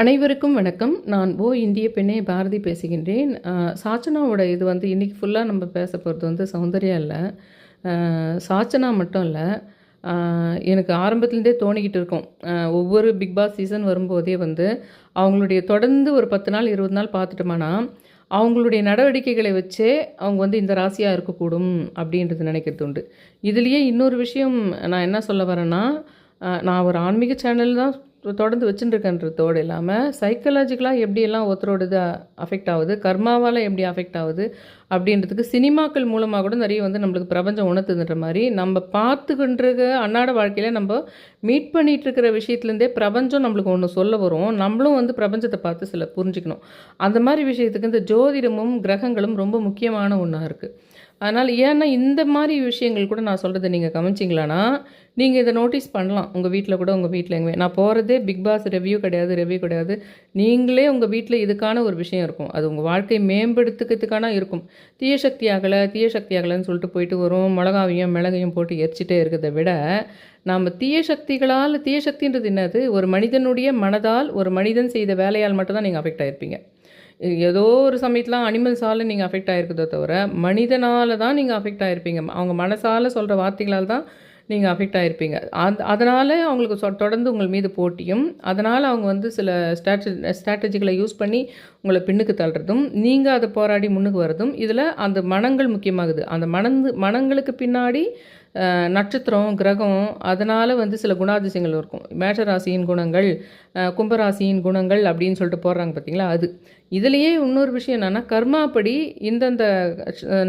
அனைவருக்கும் வணக்கம். நான் ஓ இந்திய பெண்ணே பாரதி பேசுகின்றேன். சாச்சனாவோட இது வந்து இன்றைக்கி ஃபுல்லாக நம்ம பேச போகிறது வந்து சௌந்தர்யா இல்லை. சாச்சனா மட்டும் இல்லை. எனக்கு ஆரம்பத்துலேருந்தே தோணிக்கிட்டு இருக்கும். ஒவ்வொரு பிக் பாஸ் சீசன் வரும்போதே வந்து அவங்களுடைய தொடர்ந்து ஒரு பத்து நாள் இருபது நாள் பார்த்துட்டோமானா அவங்களுடைய நடவடிக்கைகளை வச்சே அவங்க வந்து இந்த ராசியாக இருக்கக்கூடும் அப்படின்றது நினைக்கிறது உண்டு. இதுலேயே இன்னொரு விஷயம் நான் என்ன சொல்ல வரேன்னா நான் ஒரு ஆன்மீக சேனல் தான் தொடர்ந்து வச்சுட்டுருக்கன்றதோடு இல்லாமல் சைக்கலாஜிக்கலாக எப்படியெல்லாம் ஒருத்தரோட இது அஃபெக்ட் ஆகுது கர்மாவால் எப்படி அஃபெக்ட் ஆகுது அப்படின்றதுக்கு சினிமாக்கள் மூலமாக கூட நிறைய வந்து நம்மளுக்கு பிரபஞ்சம் உணர்த்துன்ற மாதிரி நம்ம பார்த்துக்கின்ற அன்னாட வாழ்க்கையில் நம்ம மீட் பண்ணிகிட்ருக்கிற இருக்கிற விஷயத்துலேருந்தே பிரபஞ்சம் நம்மளுக்கு ஒன்று சொல்ல வரும். நம்மளும் வந்து பிரபஞ்சத்தை பார்த்து சில புரிஞ்சுக்கணும். அந்த மாதிரி விஷயத்துக்கு இந்த ஜோதிடமும் கிரகங்களும் ரொம்ப முக்கியமான ஒன்றா இருக்குது அதனால் ஏன்னா இந்த மாதிரி விஷயங்கள் கூட நான் சொல்கிறது நீங்கள் கவனிச்சிங்களான்னா நீங்கள் இதை நோட்டீஸ் பண்ணலாம். உங்கள் வீட்டில் கூட உங்கள் வீட்டில் எங்கே நான் போகிறதே பிக் பாஸ் ரிவ்யூ கிடையாது ரிவ்யூ கிடையாது. நீங்களே உங்கள் வீட்டில் இதுக்கான ஒரு விஷயம் இருக்கும். அது உங்கள் வாழ்க்கையை மேம்படுத்துக்கிறதுக்கான இருக்கும். தீய சக்தி ஆகலை தீய சக்தி ஆகலைன்னு சொல்லிட்டு போயிட்டு வரும். மிளகாவையும் மிளகையும் போட்டு எரிச்சிட்டே இருக்கிறத விட நாம் தீய சக்திகளால் தீய சக்தின்றது என்னது? ஒரு மனிதனுடைய மனதால் ஒரு மனிதன் செய்த வேலையால் மட்டும்தான் நீங்கள் அஃபெக்ட் ஆகிருப்பீங்க ஏதோ ஒரு சமயத்தில் அனிமல்ஸால் நீங்கள் அஃபெக்ட் ஆகிருக்குதோ தவிர மனிதனால் தான் நீங்கள் அஃபெக்ட் ஆகிருப்பீங்க அவங்க மனசால் சொல்கிற வார்த்தைகளால் தான் நீங்கள் அஃபெக்ட் ஆகிருப்பீங்க அந் அதனால் அவங்களுக்கு சொ- தொடர்ந்து உங்கள் மீது போட்டியும் அதனால் அவங்க வந்து சில ஸ்ட்ராட்ட ஸ்ட்ராட்டஜிகளை யூஸ் பண்ணி உங்களை பின்னுக்கு தள்ளுறதும் நீங்கள் அதை போராடி முன்னுக்கு வர்றதும் இதில் அந்த மனங்கள் முக்கியமாகுது. அந்த மனந்து மனங்களுக்கு பின்னாடி நட்சத்திரம் கிரகம் அதனால் வந்து சில குணாதிசயங்கள் இருக்கும். மேஷராசியின் குணங்கள் கும்பராசியின் குணங்கள் அப்படின்னு சொல்லிட்டு போடுறாங்க பார்த்தீங்களா அது. இதுலேயே இன்னொரு விஷயம் என்னென்னா கர்மாப்படி இந்தந்த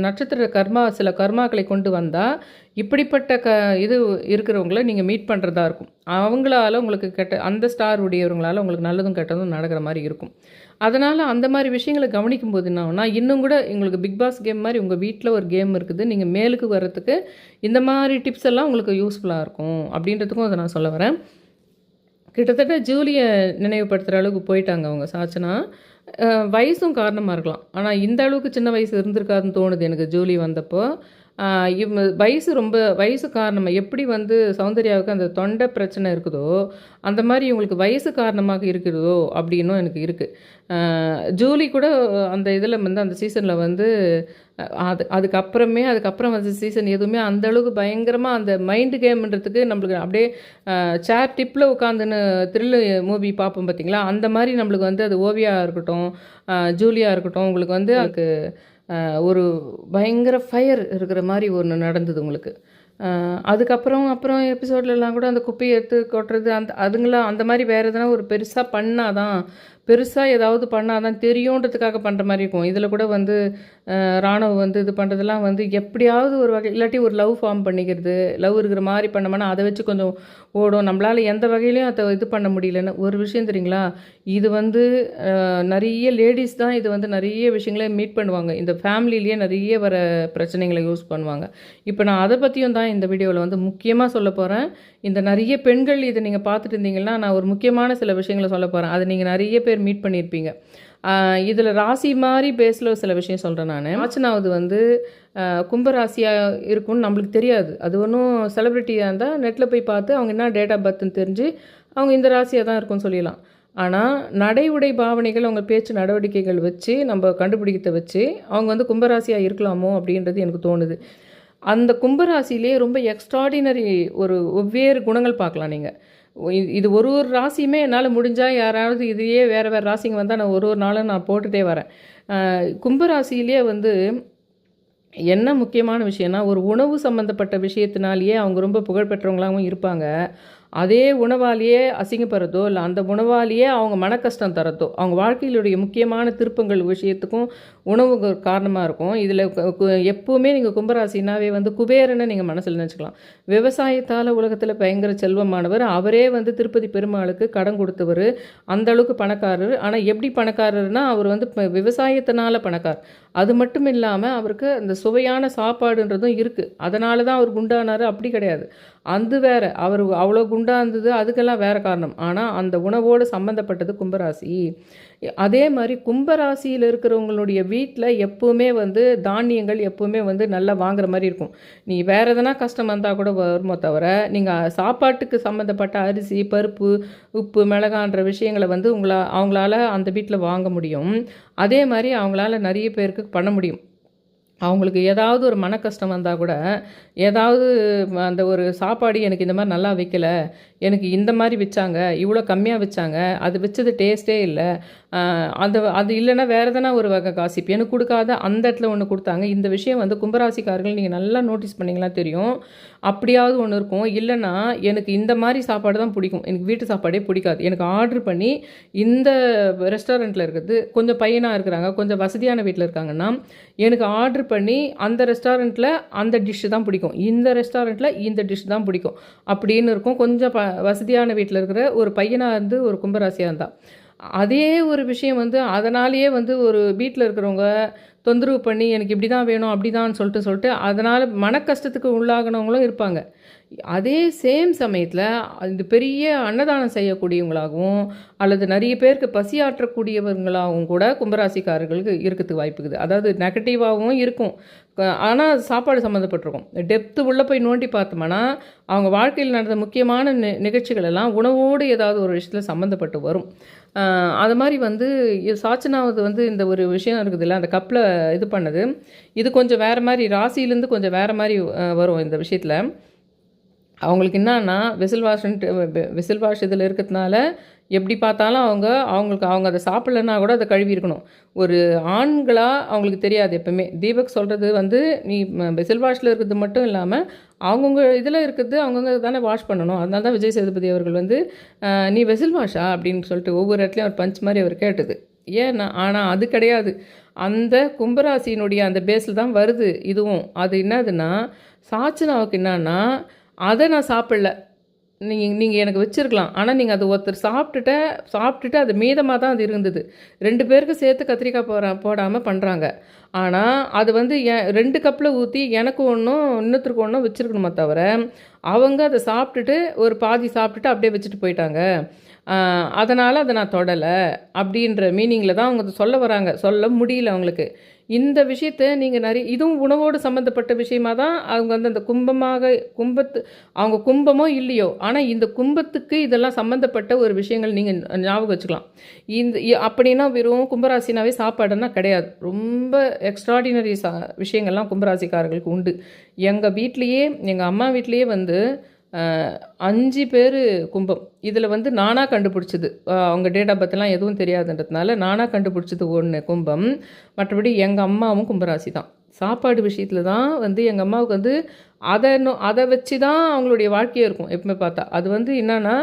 நட்சத்திர கர்மா சில கர்மாக்களை கொண்டு வந்தால் இப்படிப்பட்ட க இது இருக்கிறவங்கள நீங்கள் மீட் பண்ணுறதா இருக்கும். அவங்களால உங்களுக்கு கெட்ட அந்த ஸ்டார் உடையவங்களால உங்களுக்கு நல்லதும் கெட்டதும் நடக்கிற மாதிரி இருக்கும். அதனால் அந்த மாதிரி விஷயங்களை கவனிக்கும் போது என்ன ஆகும்னா இன்னும் கூட உங்களுக்கு பிக் பாஸ் கேம் மாதிரி உங்கள் வீட்டில் ஒரு கேம் இருக்குது நீங்கள் மேலுக்கு வர்றதுக்கு இந்த மாதிரி டிப்ஸ் எல்லாம் உங்களுக்கு யூஸ்ஃபுல்லாக இருக்கும் அப்படின்றதுக்கும் அதை நான் சொல்ல வரேன். கிட்டத்தட்ட ஜூலியை நினைவுபடுத்துகிற அளவுக்கு போயிட்டாங்க அவங்க சாச்சனா. வயசும் காரணமாக இருக்கலாம். ஆனால் இந்த அளவுக்கு சின்ன வயசு இருந்திருக்காதுன்னு தோணுது எனக்கு ஜூலி வந்தப்போ. வயசு ரொம்ப வயசு காரணமாக எப்படி வந்து சௌந்தர்யாவுக்கு அந்த தொண்டை பிரச்சனை இருக்குதோ அந்த மாதிரி இவங்களுக்கு வயசு காரணமாக இருக்கிறதோ அப்படின்னும் எனக்கு இருக்குது ஜூலி கூட அந்த இதில் வந்து அந்த சீசனில் வந்து அது அதுக்கப்புறமே அதுக்கப்புறம் வந்து சீசன் எதுவுமே அந்த அளவுக்கு பயங்கரமாக அந்த மைண்டு கேம்ன்றதுக்கு நம்மளுக்கு அப்படியே சேர் டிப்பில் உட்காந்துன்னு த்ரில்லு மூவி பார்ப்போம் பார்த்தீங்களா அந்த மாதிரி நம்மளுக்கு வந்து அது ஓவியா இருக்கட்டும் அஹ் ஜூலியா இருக்கட்டும் உங்களுக்கு வந்து அதுக்கு ஒரு பயங்கர ஃபயர் இருக்கிற மாதிரி ஒன்று நடந்தது உங்களுக்கு. அதுக்கப்புறம் அப்புறம் எபிசோட்லலாம் கூட அந்த குப்பையை எடுத்து கொட்டுறது அந்த அதுங்களாம் அந்த மாதிரி வேறு எதனா ஒரு பெருசாக பண்ணாதான் பெருசாக ஏதாவது பண்ணாதான் தெரியுன்றதுக்காக பண்ணுற மாதிரி இருக்கும். இதில் கூட வந்து ராணுவம் வந்து இது பண்ணுறதெல்லாம் வந்து எப்படியாவது ஒரு வகை இல்லாட்டி ஒரு லவ் ஃபார்ம் பண்ணிக்கிறது. லவ் இருக்கிற மாதிரி பண்ணோம்னா அதை வச்சு கொஞ்சம் ஓடும். நம்மளால் எந்த வகையிலையும் அதை இது பண்ண முடியலன்னு ஒரு விஷயம் தெரியுங்களா? இது வந்து நிறைய லேடிஸ் தான் இது வந்து நிறைய விஷயங்களை மீட் பண்ணுவாங்க. இந்த ஃபேமிலிலேயே நிறைய வர பிரச்சனைகளை யூஸ் பண்ணுவாங்க. இப்போ நான் அதை பற்றியும் தான் இந்த வீடியோவில் வந்து முக்கியமாக சொல்ல போகிறேன் இந்த நிறைய பெண்கள் இதை நீங்கள் பார்த்துட்டு இருந்தீங்கன்னா நான் ஒரு முக்கியமான சில விஷயங்களை சொல்ல போகிறேன் அதை நீங்கள் நிறைய பேர் மீட் பண்ணியிருப்பீங்க. இதில் ராசி மாதிரி பேஸில் சில விஷயம் சொல்கிறேன் நான். ஆச்சனாவது வந்து கும்பராசியாக இருக்கும்னு நம்மளுக்கு தெரியாது. அது ஒன்றும் செலிப்ரிட்டியாக இருந்தால் நெட்டில் போய் பார்த்து அவங்க என்ன டேட் ஆஃப் பர்த்னு தெரிஞ்சு அவங்க இந்த ராசியாக தான் இருக்கும்னு சொல்லிடலாம். ஆனால் நடை உடை பாவனைகள் அவங்க பேச்சு நடவடிக்கைகள் வச்சு நம்ம கண்டுபிடிக்கத்தை வச்சு அவங்க வந்து கும்பராசியாக இருக்கலாமோ அப்படின்றது எனக்கு தோணுது. அந்த கும்பராசிலே ரொம்ப எக்ஸ்ட்ராடினரி ஒரு வெவ்வேறு குணங்கள் பார்க்கலாம் நீங்கள் இது ஒரு ஒரு ராசியுமே என்னால் முடிஞ்சால் யாராவது இதையே வேறு வேறு ராசிங்க வந்தால் நான் ஒரு ஒரு நாளும் நான் போட்டுகிட்டே வரேன். கும்பராசியிலே வந்து என்ன முக்கியமான விஷயம்னா ஒரு உணவு சம்மந்தப்பட்ட விஷயத்தினாலேயே அவங்க ரொம்ப புகழ்பெற்றவங்களாகவும் இருப்பாங்க. அதே உணவாலேயே அசிங்கப்படுறதோ இல்லை அந்த உணவாலேயே அவங்க மன கஷ்டம் தரதோ அவங்க வாழ்க்கையிலுடைய முக்கியமான திருப்பங்கள் விஷயத்துக்கும் உணவு காரணமாக இருக்கும். இதில் எப்போவுமே நீங்கள் கும்பராசினாவே வந்து குபேரனை நீங்கள் மனசில் நினச்சிக்கலாம். விவசாயத்தால் உலகத்தில் பயங்கர செல்வமானவர். அவரே வந்து திருப்பதி பெருமாளுக்கு கடன் கொடுத்தவர் அந்தளவுக்கு பணக்காரர். ஆனால் எப்படி பணக்காரர்னா அவர் வந்து இப்போ விவசாயத்தினால பணக்கார். அது மட்டும் இல்லாமல் அவருக்கு அந்த சுவையான சாப்பாடுன்றதும் இருக்குது அதனால தான் அவர் குண்டானார். அப்படி கிடையாது. அது வேற. அவர் அவ்வளோ குண்டா உண்டாந்தது அதுக்கெல்லாம் வேறு காரணம். ஆனால் அந்த உணவோடு சம்மந்தப்பட்டது கும்பராசி. அதே மாதிரி கும்பராசியில் இருக்கிறவங்களுடைய வீட்டில் எப்போவுமே வந்து தானியங்கள் எப்போவுமே வந்து நல்லா வாங்குற மாதிரி இருக்கும். நீ வேறு எதனா கஷ்டம் வந்தால் கூட வருமோ தவிர நீங்கள் சாப்பாட்டுக்கு சம்மந்தப்பட்ட அரிசி பருப்பு உப்பு மிளகான்ற விஷயங்களை வந்து உங்களா அவங்களால அந்த வீட்டில் வாங்க முடியும். அதே மாதிரி அவங்களால நிறைய பேருக்கு பண்ண முடியும். அவங்களுக்கு ஏதாவது ஒரு மன கஷ்டம் வந்தால் கூட ஏதாவது அந்த ஒரு சாப்பாடு எனக்கு இந்த மாதிரி நல்லா வைக்கல எனக்கு இந்த மாதிரி வச்சாங்க இவ்வளோ கம்மியாக வச்சாங்க அது வச்சது டேஸ்ட்டே இல்லை. அது அது இல்லைன்னா வேறு எதனா ஒரு வகை காசிப் எனக்கு கொடுக்காத அந்த இடத்துல ஒன்று கொடுத்தாங்க. இந்த விஷயம் வந்து கும்பராசிக்காரர்கள் நீங்கள் நல்லா நோட்டீஸ் பண்ணிங்களா தெரியும். அப்படியாவது ஒன்று இருக்கும். இல்லைன்னா எனக்கு இந்த மாதிரி சாப்பாடு தான் பிடிக்கும். எனக்கு வீட்டு சாப்பாடே பிடிக்காது. எனக்கு ஆர்டர் பண்ணி இந்த ரெஸ்டாரண்ட்டில் இருக்கிறது கொஞ்சம் பையனாக இருக்கிறாங்க கொஞ்சம் வசதியான வீட்டில் இருக்காங்கன்னா எனக்கு ஆர்டர் பண்ணி அந்த ரெஸ்டாரண்ட்டில் அந்த டிஷ்ஷு தான் பிடிக்கும். இந்த ரெஸ்டாரண்ட்டில் இந்த டிஷ் தான் பிடிக்கும். அப்படின்னு இருக்கும். கொஞ்சம் ப வசதியான வீட்டில் இருக்கிற ஒரு பையனாக இருந்து ஒரு கும்பராசியாக இருந்தான் அதே ஒரு விஷயம் வந்து அதனாலேயே வந்து ஒரு வீட்டில் இருக்கிறவங்க தொந்தரவு பண்ணி எனக்கு இப்படி தான் வேணும் அப்படி தான் சொல்லிட்டு சொல்லிட்டு அதனால் மன கஷ்டத்துக்கு உள்ளாகினவங்களும் இருப்பாங்க. அதே சேம் சமயத்தில் இந்த பெரிய அன்னதானம் செய்யக்கூடியவங்களாகவும் அல்லது நிறைய பேருக்கு பசியாற்றக்கூடியவங்களாகவும் கூட கும்பராசிக்காரர்களுக்கு இருக்கிறதுக்கு வாய்ப்புக்குது. அதாவது நெகட்டிவாகவும் இருக்கும். ஆனால் சாப்பாடு சம்மந்தப்பட்டிருக்கும் டெப்த்து உள்ளே போய் நோண்டி பார்த்தோம்னா அவங்க வாழ்க்கையில் நடந்த முக்கியமான நி நிகழ்ச்சிகள் எல்லாம் உணவோடு ஏதாவது ஒரு விஷயத்தில் சம்மந்தப்பட்டு வரும். அது மாதிரி வந்து சாச்சனாவது வந்து இந்த ஒரு விஷயம் இருக்குதுல்ல அந்த கப்பில் இது பண்ணது. இது கொஞ்சம் வேறு மாதிரி ராசியிலேருந்து கொஞ்சம் வேறு மாதிரி வரும் இந்த விஷயத்தில். அவங்களுக்கு என்னன்னா விசில் வாஷ்ன்ட்டு விசில் வாஷ் இதில் இருக்கிறதுனால எப்படி பார்த்தாலும் அவங்க அவங்களுக்கு அவங்க அதை சாப்பிட்லன்னா கூட அதை கழுவி இருக்கணும். ஒரு ஆண்களாக அவங்களுக்கு தெரியாது எப்பவுமே. தீபக் சொல்கிறது வந்து நீ விசில் வாஷில் இருக்கிறது மட்டும் இல்லாமல் அவங்கவுங்க இதில் இருக்கிறது அவங்கவுங்க தானே வாஷ் பண்ணணும். அதனால தான் விஜய் சேதுபதி அவர்கள் வந்து நீ வெசில் வாஷா? அப்படின்னு சொல்லிட்டு ஒவ்வொரு இடத்துலையும் அவர் பஞ்ச் மாதிரி அவர் கேட்டது. ஏன்னா ஆனால் அது கிடையாது. அந்த கும்பராசியினுடைய அந்த பேஸில் தான் வருது இதுவும். அது என்னதுன்னா சாச்சனாவுக்கு என்னன்னா அதை நான் சாப்பிடல. நீங்கள் நீங்கள் எனக்கு வச்சுருக்கலாம். ஆனால் நீங்கள் அது ஒருத்தர் சாப்பிட்டுட்ட சாப்பிட்டுட்டு அது மீதமாக தான் அது இருந்தது. ரெண்டு பேருக்கு சேர்த்து கத்திரிக்காய் போட போடாமல் பண்ணுறாங்க ஆனால் அது வந்து என் ரெண்டு கப்பில் ஊற்றி எனக்கு ஒன்றும் இன்னொருத்தருக்கு ஒன்றும் வச்சுருக்கணுமா தவிர அவங்க அதை சாப்பிட்டுட்டு ஒரு பாதி சாப்பிட்டுட்டு அப்படியே வச்சுட்டு போயிட்டாங்க. அதனால் அதை நான் தொடலை அப்படின்ற மீனிங்கில் தான் அவங்க சொல்ல வராங்க. சொல்ல முடியல அவங்களுக்கு. இந்த விஷயத்தை நீங்கள் நிறைய இதுவும் உணவோடு சம்மந்தப்பட்ட விஷயமாக தான் அவங்க வந்து அந்த கும்பமாக கும்பத்து அவங்க கும்பமோ இல்லையோ ஆனால் இந்த கும்பத்துக்கு இதெல்லாம் சம்மந்தப்பட்ட ஒரு விஷயங்கள் நீங்கள் ஞாபகம் வச்சுக்கலாம். இந்த அப்படின்னா வெறும் கும்பராசினாவே சாப்பாடுன்னா கிடையாது. ரொம்ப எக்ஸ்ட்ராடினரி சா விஷயங்கள்லாம் கும்பராசிக்காரர்களுக்கு உண்டு. எங்கள் வீட்லேயே எங்கள் அம்மா வீட்லேயே வந்து அஞ்சு பேர் கும்பம். இதில் வந்து நானாக கண்டுபிடிச்சது. அவங்க டேட் ஆஃப் பர்த்லாம் எதுவும் தெரியாதுன்றதுனால நானாக கண்டுபிடிச்சது ஒன்று கும்பம். மற்றபடி எங்கள் அம்மாவும் கும்பராசி தான். சாப்பாடு விஷயத்தில் தான் வந்து எங்கள் அம்மாவுக்கு வந்து அதை அதை வச்சு தான் அவங்களுடைய வாழ்க்கையே இருக்கும் எப்பவுமே பார்த்தா. அது வந்து என்னென்னா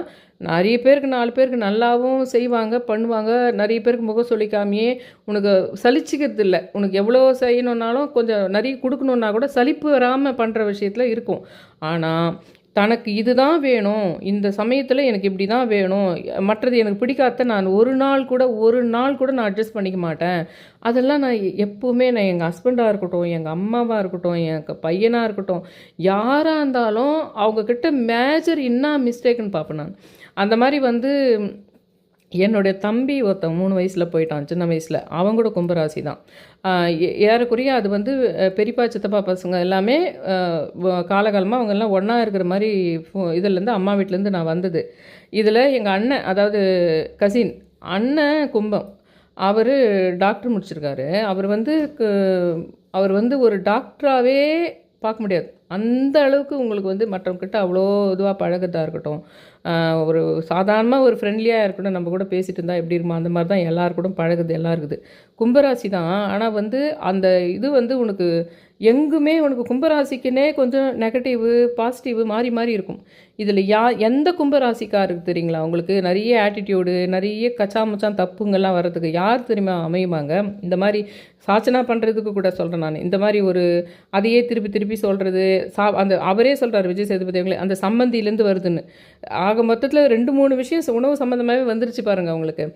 நிறைய பேருக்கு நாலு பேருக்கு நல்லாவும் செய்வாங்க பண்ணுவாங்க. நிறைய பேருக்கு முகம் சொல்லிக்காமையே உனக்கு சலிச்சிக்கிறது இல்லை. உனக்கு எவ்வளோ செய்யணுன்னாலும் கொஞ்சம் நிறைய கொடுக்கணுன்னா கூட சலிப்பு வராமல் பண்ணுற விஷயத்தில் இருக்கும். ஆனால் தனக்கு இதுதான் வேணும். இந்த சமயத்தில் எனக்கு இப்படி தான் வேணும். மற்றது எனக்கு பிடிக்காத நான் ஒரு நாள் கூட ஒரு நாள் கூட நான் அட்ஜஸ்ட் பண்ணிக்க மாட்டேன். அதெல்லாம் நான் எப்போவுமே நான் எங்கள் ஹஸ்பண்டாக இருக்கட்டும் எங்கள் அம்மாவாக இருக்கட்டும் எங்கள் பையனாக இருக்கட்டும் யாராக இருந்தாலும் அவங்கக்கிட்ட மேஜர் என்ன மிஸ்டேக்குன்னு பார்ப்பேன் நான். அந்த மாதிரி வந்து என்னுடைய தம்பி ஒருத்தன் மூணு வயசில் போயிட்டான் சின்ன வயசில். அவங்க கூட கும்பராசி தான் ஏறக்குறைய அது வந்து பெரியப்பா சித்தப்பா பசங்க எல்லாமே காலகாலமாக அவங்க எல்லாம் ஒன்றா இருக்கிற மாதிரி இதுலேருந்து அம்மா வீட்டிலேருந்து நான் வந்தது. இதில் எங்கள் அண்ணன் அதாவது கசின் அண்ணன் கும்பம் அவர் டாக்டர் முடிச்சிருக்காரு. அவர் வந்து அவர் வந்து ஒரு டாக்டராகவே பார்க்க முடியாது. அந்த அளவுக்கு உங்களுக்கு வந்து மற்றவங்கிட்ட அவ்வளோ இதுவாக பழகிறதா இருக்கட்டும் ஒரு சாதாரணமாக ஒரு ஃப்ரெண்ட்லியாக இருக்கணும் நம்ம கூட பேசிகிட்டு இருந்தால் எப்படி இருக்குமோ அந்த மாதிரி தான் எல்லாருக்கூடும் பழகுது எல்லாம் இருக்குது. கும்பராசி தான். ஆனால் வந்து அந்த இது வந்து உனக்கு எங்குமே உனக்கு கும்பராசிக்குன்னே கொஞ்சம் நெகட்டிவு பாசிட்டிவ் மாறி மாறி இருக்கும். இதில் யா எந்த கும்பராசிக்காருக்கு தெரியுங்களா? உங்களுக்கு நிறைய ஆட்டிடியூடு நிறைய கச்சா மச்சான் தப்புங்கள்லாம் வர்றதுக்கு யார் தெரியுமா அமையுமாங்க? இந்த மாதிரி சாச்சனா பண்ணுறதுக்கு கூட சொல்கிறேன் நான். இந்த மாதிரி ஒரு அதையே திருப்பி திருப்பி சொல்கிறது சா அந்த அவரே சொல்கிறார் விஜய் சேதுபதி அவங்களே அந்த சம்மந்தியிலேருந்து வருதுன்னு. ஆக மொத்தத்தில் ரெண்டு மூணு விஷயம் உணவு சம்மந்தமாகவே வந்துருச்சு பாருங்கள் அவங்களுக்கு.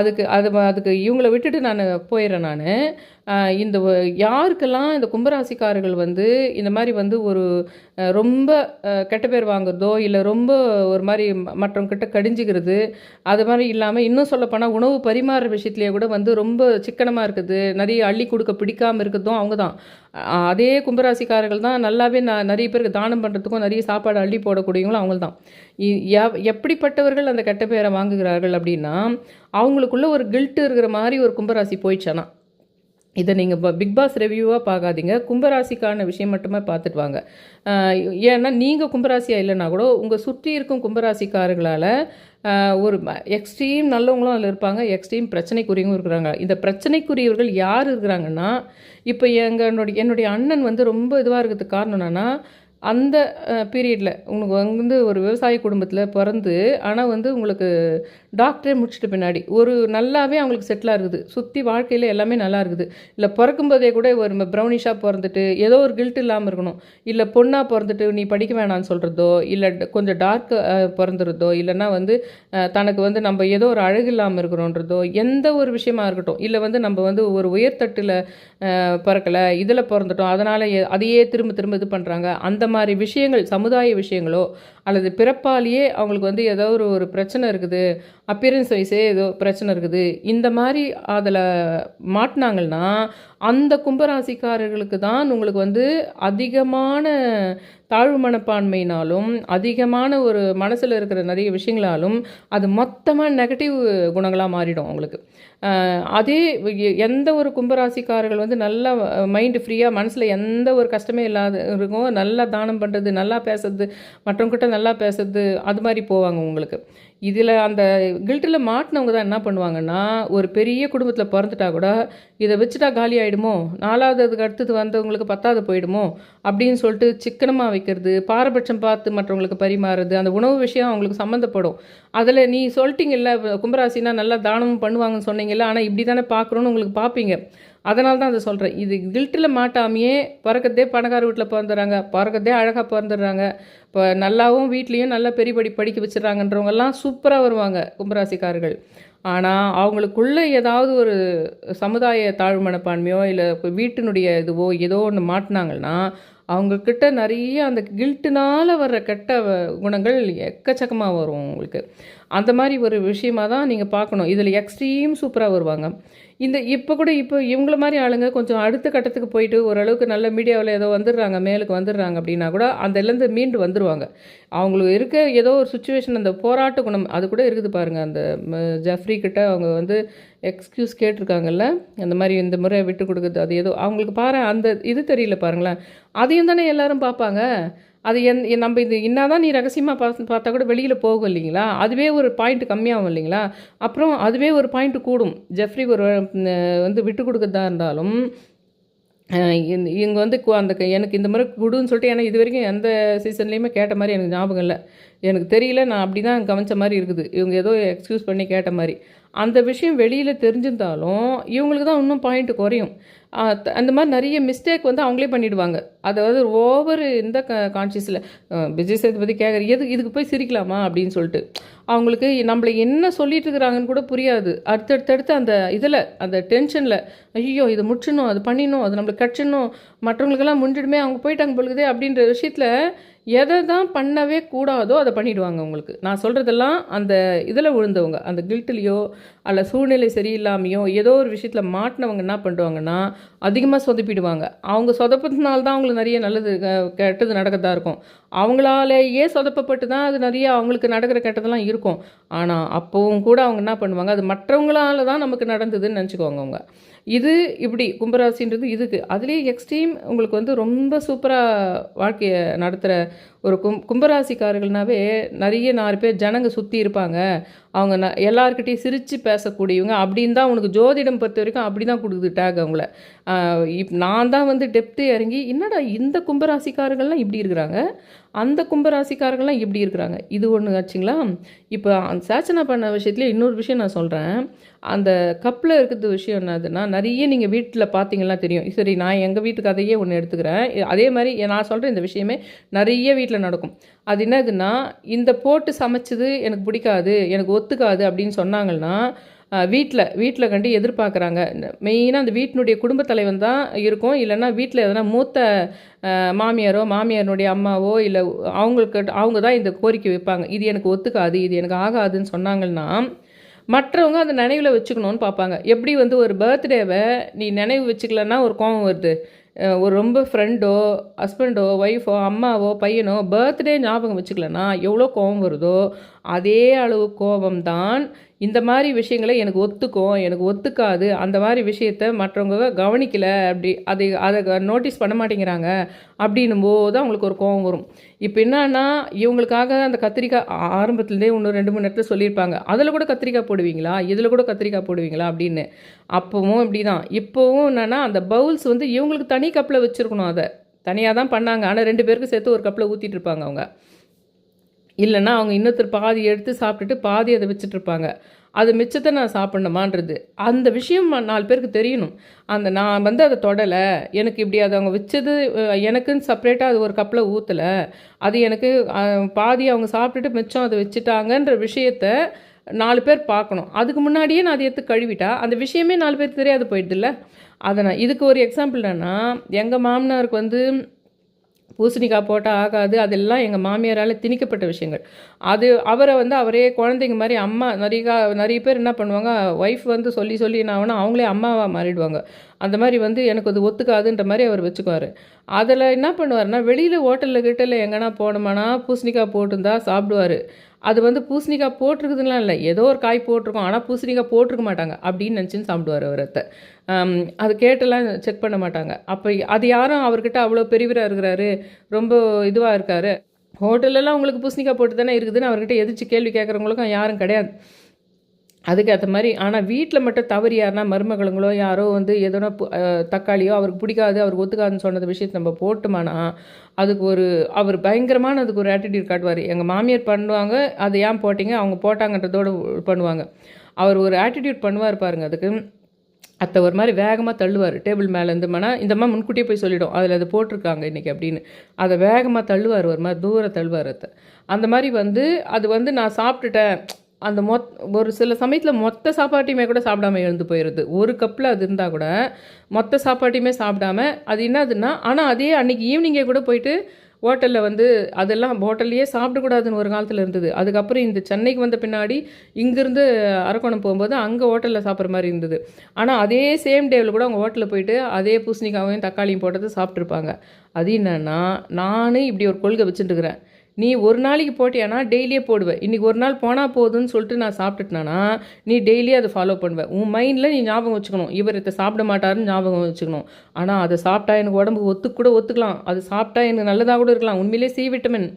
அதுக்கு அது அதுக்கு இவங்களை விட்டுட்டு நான் போயிடுறேன் நான். இந்த யாருக்கெல்லாம் இந்த கும்பராசிக்காரர்கள் வந்து இந்த மாதிரி வந்து ஒரு ரொம்ப கெட்ட பேர் வாங்குறதோ இல்லை ரொம்ப ஒரு மாதிரி ம- கடிஞ்சிக்கிறது அது மாதிரி இல்லாமல் இன்னும் சொல்லப்போனால் உணவு பரிமாறுற விஷயத்துலேயே கூட வந்து ரொம்ப சிக்கனமாக இருக்குது. நிறைய அள்ளி கொடுக்க பிடிக்காமல் இருக்கிறதும் அவங்க தான். அதே கும்பராசிக்காரர்கள் தான் நல்லாவே ந நிறைய பேருக்கு தானம் பண்ணுறதுக்கும் நிறைய சாப்பாடு அள்ளி போடக்கூடியவங்களும் அவங்க தான். எப்படிப்பட்டவர்கள் அந்த கெட்ட பேரை வாங்குகிறார்கள் அப்படின்னா அவங்களுக்குள்ள ஒரு கில்ட்டு இருக்கிற மாதிரி ஒரு கும்பராசி போயிடுச்சானா? இதை நீங்கள் பிக் பாஸ் ரிவ்யூவாக பார்க்காதீங்க. கும்பராசிக்கான விஷயம் மட்டுமே பார்த்துட்டு வாங்க. ஏன்னா நீங்கள் கும்பராசியாக இல்லைன்னா கூட உங்கள் சுற்றி இருக்கும் கும்பராசிக்காரர்களால் ஒரு எக்ஸ்ட்ரீம் நல்லவங்களும் அதில் இருப்பாங்க எக்ஸ்ட்ரீம் பிரச்சனைக்குரியவங்க இருக்கிறாங்க. இந்த பிரச்சனைக்குரியவர்கள் யார் இருக்கிறாங்கன்னா இப்போ எங்களுடைய என்னுடைய அண்ணன் வந்து ரொம்ப இதுவாக இருக்கிறதுக்கு காரணம் என்னென்னா அந்த பீரியடில் உங்களுக்கு வந்து ஒரு விவசாய குடும்பத்தில் பிறந்து ஆனால் வந்து உங்களுக்கு டாக்டரே முடிச்சிட்ட பின்னாடி. ஒரு நல்லாவே அவங்களுக்கு செட்டிலாக இருக்குது. சுற்றி வாழ்க்கையில் எல்லாமே நல்லா இருக்குது. இல்லை பிறக்கும்போதே கூட ஒரு ப்ரௌனிஷாக பிறந்துட்டு ஏதோ ஒரு கில்ட் இல்லாமல் இருக்கணும். இல்லை பொண்ணாக பிறந்துட்டு நீ படிக்க வேணாம்னு சொல்கிறதோ இல்லை கொஞ்சம் டார்க் பிறந்துறதோ இல்லைன்னா வந்து தனக்கு வந்து நம்ம ஏதோ ஒரு அழகு இல்லாமல் இருக்கிறோன்றதோ எந்த ஒரு விஷயமா இருக்கட்டும். இல்லை வந்து நம்ம வந்து ஒரு உயர்தட்டில் பிறக்கலை இதில் பிறந்துட்டோம். அதனால் அதையே திரும்ப திரும்ப இது பண்ணுறாங்க அந்த மாதிரி விஷயங்கள் சமுதாய விஷயங்களோ அல்லது பிறப்பாலேயே அவங்களுக்கு வந்து ஏதோ ஒரு ஒரு பிரச்சனை இருக்குது. அப்பியரன்ஸ் வைஸே ஏதோ பிரச்சனை இருக்குது. இந்த மாதிரி அதில் மாட்டினாங்கன்னா அந்த கும்பராசிக்காரர்களுக்கு தான் உங்களுக்கு வந்து அதிகமான தாழ்வு மனப்பான்மையினாலும் அதிகமான ஒரு மனசில் இருக்கிற நிறைய விஷயங்களாலும் அது மொத்தமாக நெகட்டிவ் குணங்களாக மாறிடும் அவங்களுக்கு அதே எந்த ஒரு கும்பராசிக்காரர்கள் வந்து நல்லா மைண்டு ஃப்ரீயாக மனசில் எந்த ஒரு கஷ்டமே இல்லாத இருக்கும் நல்லா தானம் பண்ணுறது நல்லா பேசுறது மற்றவங்ககிட்ட நல்லா பேசுறது அது மாதிரி போவாங்க உங்களுக்கு. இதில் அந்த கில்ட்டில் மாட்டினவங்க தான் என்ன பண்ணுவாங்கன்னா ஒரு பெரிய குடும்பத்தில் பிறந்துட்டா கூட இதை வச்சுட்டா காலி ஆகிடுமோ நாலாவதுக்கு அடுத்தது வந்தவங்களுக்கு பத்தாவது போயிடுமோ? அப்படின்னு சொல்லிட்டு சிக்கனமாக வைக்கிறது பாரபட்சம் பார்த்து மற்றவங்களுக்கு பரிமாறுறது அந்த உணவு விஷயம் அவங்களுக்கு சம்மந்தப்படும். அதில் நீ சொல்லிட்டீங்கல்ல கும்பராசினா நல்லா தானமும் பண்ணுவாங்கன்னு சொன்னீங்கல்ல ஆனால் இப்படி தானே பார்க்குறோன்னு உங்களுக்கு பார்ப்பீங்க. அதனால தான் அதை சொல்கிறேன் இது கில்ட்டில் மாட்டாமையே பிறக்கத்தே பணக்கார வீட்டில் பிறந்துடுறாங்க. பிறக்கத்தே அழகாக பிறந்துடுறாங்க. இப்போ நல்லாவும் வீட்லேயும் நல்லா பெரிய படி படிக்க வச்சிடறாங்கன்றவங்கெல்லாம் சூப்பராக வருவாங்க கும்பராசிக்காரர்கள். ஆனால் அவங்களுக்குள்ளே ஏதாவது ஒரு சமுதாய தாழ்வு மனப்பான்மையோ இல்லை வீட்டினுடைய இதுவோ ஏதோ ஒன்று மாட்டினாங்கன்னா அவங்கக்கிட்ட நிறைய அந்த கில்ட்டுனால் வர்ற கெட்ட குணங்கள் எக்கச்சக்கமாக வரும் அவங்களுக்கு அந்த மாதிரி ஒரு விஷயமா தான் நீங்கள் பார்க்கணும். இதில் எக்ஸ்ட்ரீம் சூப்பராக வருவாங்க. இந்த இப்போ கூட இப்போ இவங்கள மாதிரி ஆளுங்க கொஞ்சம் அடுத்த கட்டத்துக்கு போயிட்டு ஓரளவுக்கு நல்ல மீடியாவில் ஏதோ வந்துடுறாங்க மேலுக்கு வந்துடுறாங்க அப்படின்னா கூட அந்த மீண்டு வந்துடுவாங்க அவங்களுக்கு இருக்க ஏதோ ஒரு சுச்சுவேஷன் அந்த போராட்ட குணம் அது கூட இருக்குது பாருங்கள் அந்த ஜஃப்ரி ஜெஃப்ரி கிட்ட அவங்க வந்து எக்ஸ்கியூஸ் கேட்டிருக்காங்கல்ல? அந்த மாதிரி இந்த முறை விட்டு கொடுக்குறது அது ஏதோ அவங்களுக்கு பாரு அந்த இது தெரியல பாருங்களேன். அதையும் தானே எல்லாரும் பார்ப்பாங்க? அது என் நம்ம இது இன்னாதான் நீ ரகசியமாக பார்த்து பார்த்தா கூட வெளியில் போகும் இல்லைங்களா? அதுவே ஒரு பாயிண்ட் கம்மியாகும் இல்லைங்களா? அப்புறம் அதுவே ஒரு பாயிண்ட் கூடும். ஜெஃப்ரி ஒரு வந்து விட்டு கொடுக்கறதா இருந்தாலும் இங்கே வந்து அந்த க- எனக்கு இந்த மாதிரி குடுன்னு சொல்லிட்டு ஏன்னா இது வரைக்கும் எந்த சீசன்லேயுமே கேட்ட மாதிரி எனக்கு ஞாபகம் இல்லை. எனக்கு தெரியல நான் அப்படி தான் கவனிச்ச மாதிரி இருக்குது. இவங்க ஏதோ எக்ஸ்கியூஸ் பண்ணி கேட்ட மாதிரி. அந்த விஷயம் வெளியில் தெரிஞ்சிருந்தாலும் இவங்களுக்கு தான் இன்னும் பாயிண்ட் குறையும். த- அந்த மாதிரி நிறைய மிஸ்டேக் வந்து அவங்களே பண்ணிவிடுவாங்க அதாவது ஓவர் இந்த க கான்ஷியஸில் விஜய் சேதுபதி கேட்குற எது இதுக்கு போய் சிரிக்கலாமா அப்படின்னு சொல்லிட்டு. அவங்களுக்கு நம்மளை என்ன சொல்லிட்டு இருக்கிறாங்கன்னு கூட புரியாது. அடுத்தடுத்தடுத்து அந்த இதில் அந்த டென்ஷனில் ஐயோ இதை முடிச்சிடணும் அது பண்ணிடணும் அது நம்மளுக்கு கிடச்சிடணும் மற்றவங்களுக்கெல்லாம் முடிஞ்சிடுமே அவங்க போயிட்டாங்க பொழுதே அப்படின்ற விஷயத்தில் எதை தான் பண்ணவே கூடாதோ அதை பண்ணிவிடுவாங்க உங்களுக்கு. நான் சொல்கிறதெல்லாம் அந்த இதில் விழுந்தவங்க அந்த கில்ட்டிலையோ அல்ல சூழ்நிலை சரியில்லாமையோ ஏதோ ஒரு விஷயத்தில் மாட்டினவங்க என்ன பண்ணுவாங்கன்னா அதிகமாக சொதப்பிடுவாங்க. அவங்க சொதப்பதுனால தான் அவங்களுக்கு நிறைய நல்லது க- கெட்டது நடக்கதாக இருக்கும். அவங்களாலேயே சொதப்பப்பட்டு தான் அது நிறைய அவங்களுக்கு நடக்கிற கெட்டதெல்லாம் இருக்கும். ஆனால் அப்போவும் கூட அவங்க என்ன பண்ணுவாங்க அது மற்றவங்களால தான் நமக்கு நடந்ததுன்னு நினச்சிக்குவாங்க அவங்க. இது இப்படி கும்பராசின்றது இதுக்கு. அதுலேயே எக்ஸ்ட்ரீம் உங்களுக்கு வந்து ரொம்ப சூப்பராக வாழ்க்கையை நடத்துகிற ஒரு கும் கும்பராசிக்காரர்கள்னாவே நிறைய நாலு பேர் ஜனங்க சுற்றி இருப்பாங்க. அவங்க ந எல்லாருக்கிட்டையும் சிரித்து பேசக்கூடியவங்க அப்படின்னு தான் உனக்கு ஜோதிடம் பொறுத்த வரைக்கும் அப்படி தான் கொடுக்குது டேக் அவங்கள. இப் நான் தான் வந்து டெப்த்து இறங்கி என்னடா இந்த கும்பராசிக்காரர்கள்லாம் இப்படி இருக்கிறாங்க? அந்த கும்பராசிக்காரர்கள்லாம் இப்படி இருக்கிறாங்க? இது ஒன்று ஆச்சுங்களா? இப்போ அந்த சேச்சனா பண்ண விஷயத்துல இன்னொரு விஷயம் நான் சொல்கிறேன் அந்த கப்பில் இருக்கிறது விஷயம் என்னதுன்னா நிறைய நீங்கள் வீட்டில் பார்த்தீங்கன்னா தெரியும். சரி நான் எங்கள் வீட்டு கதையே ஒன்று எடுத்துக்கிறேன். அதே மாதிரி நான் சொல்கிற இந்த விஷயமே நிறைய வீட்டில் நடக்கும். அது என்னதுன்னா இந்த போட்டு சமைச்சது எனக்கு பிடிக்காது எனக்கு ஒத்துக்காது அப்படின்னு சொன்னாங்கன்னா வீட்டில் வீட்டில் கண்டு எதிர்பார்க்குறாங்க. மெயினாக அந்த வீட்டினுடைய குடும்ப தலைவன் தான் இருக்கும். இல்லைன்னா வீட்டில் எதனா மூத்த மாமியாரோ மாமியாரனுடைய அம்மாவோ இல்லை அவங்களுக்கு அவங்க தான் இந்த கோரிக்கை வைப்பாங்க. இது எனக்கு ஒத்துக்காது இது எனக்கு ஆகாதுன்னு சொன்னாங்கன்னா மற்றவங்க அந்த நினைவில் வச்சுக்கணும்னு பார்ப்பாங்க. எப்படி வந்து ஒரு பர்த்டேவை நீ நினைவு வச்சுக்கலன்னா ஒரு கோவம் வருது. ஒரு ரொம்ப ஃப்ரெண்டோ ஹஸ்பண்டோ ஒய்ஃபோ அம்மாவோ பையனோ பர்த்டே ஞாபகம் வச்சுக்கலன்னா எவ்வளோ கோவம் வருதோ அதே அளவு கோபம்தான். இந்த மாதிரி விஷயங்களை எனக்கு ஒத்துக்கும் எனக்கு ஒத்துக்காது. அந்த மாதிரி விஷயத்த மற்றவங்க கவனிக்கலை அப்படி அதை அதை நோட்டீஸ் பண்ண மாட்டேங்கிறாங்க. அப்படின்னும் போது தான் அவங்களுக்கு ஒரு கோவம் வரும். இப்போ என்னன்னா இவங்களுக்காக அந்த கத்திரிக்காய் ஆரம்பத்துலேருந்தே ஒன்று ரெண்டு மூணு நேரத்தில் சொல்லியிருப்பாங்க. அதில் கூட கத்திரிக்காய் போடுவீங்களா? இதில் கூட கத்திரிக்காய் போடுவீங்களா? அப்படின்னு. அப்போவும் இப்படி தான் இப்போவும் என்னென்னா அந்த பவுல்ஸ் வந்து இவங்களுக்கு தனி கப்பில் வச்சுருக்கணும் அதை. தனியாக தான் பண்ணாங்க. ஆனால் ரெண்டு பேருக்கு சேர்த்து ஒரு கப்பில் ஊற்றிட்டு இருப்பாங்க அவங்க. இல்லைன்னா அவங்க இன்னொருத்தர் பாதி எடுத்து சாப்பிட்டுட்டு பாதி அதை வச்சுட்டு இருப்பாங்க. அது மிச்சத்தை நான் சாப்பிடணுமான்றது. அந்த விஷயம் நாலு பேருக்கு தெரியணும். அந்த நான் வந்து அதை தொடலை. எனக்கு இப்படி அதை அவங்க வச்சது எனக்குன்னு செப்பரேட்டாக அது ஒரு கப்பில் ஊற்றலை அது எனக்கு பாதி அவங்க சாப்பிட்டுட்டு மிச்சம் அதை வச்சுட்டாங்கன்ற விஷயத்த நாலு பேர் பார்க்கணும். அதுக்கு முன்னாடியே நான் அதை எடுத்து கழுவிட்டா அந்த விஷயமே நாலு பேருக்கு தெரியாது போயிடுதுல்ல. அதை நான் இதுக்கு ஒரு எக்ஸாம்பிள் என்னென்னா எங்கள் மாமனாருக்கு வந்து பூசணிக்காய் போட்டால் ஆகாது. அதெல்லாம் எங்கள் மாமியாரால் திணிக்கப்பட்ட விஷயங்கள். அது அவரை வந்து அவரே குழந்தைங்க மாதிரி அம்மா நிறைய நிறைய பேர் என்ன பண்ணுவாங்க ஒய்ஃப் வந்து சொல்லி சொல்லி என்ன ஆகணும் அவங்களே அம்மாவாக மாறிடுவாங்க. அந்த மாதிரி வந்து எனக்கு அது ஒத்துக்காதுன்ற மாதிரி அவர் வச்சுக்குவார். அதில் என்ன பண்ணுவார்னா வெளியில் ஹோட்டலில் கிட்டல எங்கன்னா போனோமானா பூசணிக்காய் போட்டிருந்தா சாப்பிடுவார். அது வந்து பூசணிக்காய் போட்டிருக்குதுலாம் இல்லை. ஏதோ ஒரு காய் போட்டிருக்கோம். ஆனால் பூசணிக்காய் போட்டிருக்க மாட்டாங்க அப்படின்னு நினச்சின்னு சாப்பிடுவார் அவர் அது கேட்டெல்லாம் செக் பண்ண மாட்டாங்க. அப்போ அது யாரும் அவர்கிட்ட அவ்வளோ பெரியவராக இருக்கிறாரு ரொம்ப இதுவாக இருக்காரு. ஹோட்டல்லலாம் உங்களுக்கு பூசணிக்காய் போட்டு தானே இருக்குதுன்னு அவர்கிட்ட எதிர்த்து கேள்வி கேட்குறவங்களுக்கும் யாரும் கிடையாது. அதுக்கேற்ற மாதிரி ஆனால் வீட்டில் மட்டும் தவறு யாருனா மருமகளுங்களோ யாரோ வந்து எதனா தக்காளியோ அவருக்கு பிடிக்காது அவருக்கு ஒத்துக்காதுன்னு சொன்னது விஷயத்தை நம்ம போட்டோமானா அதுக்கு ஒரு அவர் பயங்கரமான அதுக்கு ஒரு ஆட்டிடியூட் காட்டுவார். எங்கள் மாமியார் பண்ணுவாங்க அது ஏன் போட்டிங்க அவங்க போட்டாங்கன்றதோடு பண்ணுவாங்க. அவர் ஒரு ஆட்டிடியூட் பண்ணுவார் பாருங்க அதுக்கு. அத்தை ஒரு மாதிரி வேகமாக தள்ளுவார் டேபிள் மேலேருந்து மனா இந்த மாதிரி முன்கூட்டியே போய் சொல்லிடும் அதில் அது போட்டிருக்காங்க இன்றைக்கி அப்படின்னு. அதை வேகமாக தள்ளுவார் ஒரு மாதிரி தூரம் தள்ளுவார் அத்தை. அந்த மாதிரி வந்து அது வந்து நான் சாப்பிட்டுட்டேன் அந்த மொத் ஒரு சில சமயத்தில் மொத்த சாப்பாட்டையுமே கூட சாப்பிடாம எழுந்து போயிடுது ஒரு கப்பில் அது இருந்தால் கூட மொத்த சாப்பாட்டையுமே சாப்பிடாம அது என்னதுன்னா ஆனால் அதே அன்னைக்கு ஈவினிங்கே கூட போயிட்டு ஹோட்டலில் வந்து அதெல்லாம் ஹோட்டல்லையே சாப்பிடக்கூடாதுன்னு ஒரு காலத்தில் இருந்தது. அதுக்கப்புறம் இந்த சென்னைக்கு வந்த பின்னாடி இங்கேருந்து அரக்கோணம் போகும்போது அங்கே ஹோட்டலில் சாப்பிட்ற மாதிரி இருந்தது. ஆனால் அதே சேம் டேவில் கூட அவங்க ஹோட்டலில் போயிட்டு அதே பூசணிக்காவையும் தக்காளியும் போட்டது சாப்பிட்ருப்பாங்க அது என்னென்னா நானும் இப்படி ஒரு கொள்கை வச்சுட்டுருக்கிறேன் நீ ஒரு நாளைக்கு போட்டியானா டெய்லியே போடுவேன் இன்றைக்கி ஒரு நாள் போனால் போதுன்னு சொல்லிட்டு நான் சாப்பிட்டுட்டேனா நீ டெய்லியே அதை ஃபாலோ பண்ணுவேன் உன் மைண்டில் நீ ஞாபகம் வச்சுக்கணும். இவர் இதை சாப்பிட மாட்டாருன்னு ஞாபகம் வச்சுக்கணும். ஆனால் அதை சாப்பிட்டா எனக்கு உடம்பு ஒத்துக்கு கூட ஒத்துக்கலாம். அது சாப்பிட்டா எனக்கு நல்லதாக கூட இருக்கலாம். உண்மையிலே சி விட்டமின்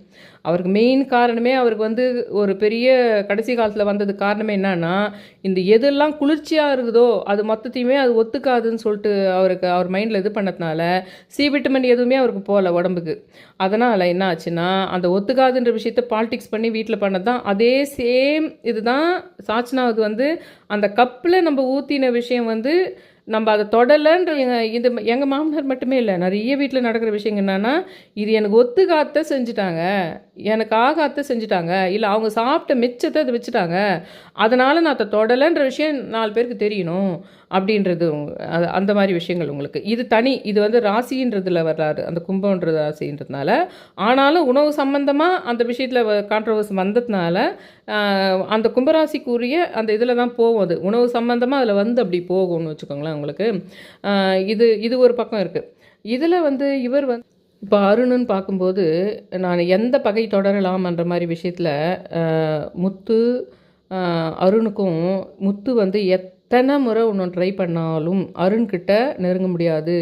அவருக்கு மெயின் காரணமே அவருக்கு வந்து ஒரு பெரிய கடைசி காலத்தில் வந்தது காரணமே என்னன்னா இந்த எதெல்லாம் குளிர்ச்சியாக இருக்குதோ அது மொத்தத்தையுமே அது ஒத்துக்காதுன்னு சொல்லிட்டு அவருக்கு அவர் மைண்டில் இது பண்ணதுனால சி விட்டமின் எதுவுமே அவருக்கு போகல உடம்புக்கு. அதனால் என்ன ஆச்சுன்னா அந்த ஒத்துக்காதுன்ற விஷயத்த பாலிடிக்ஸ் பண்ணி வீட்டில் பண்ணது தான் அதே சேம் இதுதான் சாட்சினாவது வந்து அந்த கப்பில் நம்ம ஊற்றின விஷயம் வந்து நம்ம அதை தொடலைன்ற எங்கள் இது எங்கள் மாமனார் மட்டுமே இல்லை நிறைய வீட்டில் நடக்கிற விஷயங்க என்னென்னா இது எனக்கு ஒத்துக்காத்த செஞ்சுட்டாங்க எனக்கு ஆகாத்த செஞ்சுட்டாங்க இல்லை அவங்க சாப்பிட்ட மிச்சத்தை அதை வச்சுட்டாங்க அதனால் நான் அதை தொடலைன்ற விஷயம் நாலு பேருக்கு தெரியணும். அப்படின்றது அந்த மாதிரி விஷயங்கள் உங்களுக்கு. இது தனி இது வந்து ராசின்றதுல வர்றாரு அந்த கும்பம்ன்ற ராசின்றதுனால. ஆனாலும் உணவு சம்பந்தமாக அந்த விஷயத்தில் கான்ட்ரவர்சி வந்ததுனால அந்த கும்பராசிக்குரிய அந்த இதில் தான் போகும் அது. உணவு சம்பந்தமாக அதில் வந்து அப்படி போகும்னு வச்சுக்கோங்களேன் உங்களுக்கு. இது இது ஒரு பக்கம் இருக்குது இதில் வந்து இவர் வந்து இப்போ அருணுன்னு பார்க்கும்போது நான் எந்த பகை தொடரலாம்ன்ற மாதிரி விஷயத்தில் முத்து அருணுக்கும் முத்து வந்து எத் எத்தனை முறை ஒன்று ட்ரை பண்ணாலும் அருண்கிட்ட நெருங்க முடியாது.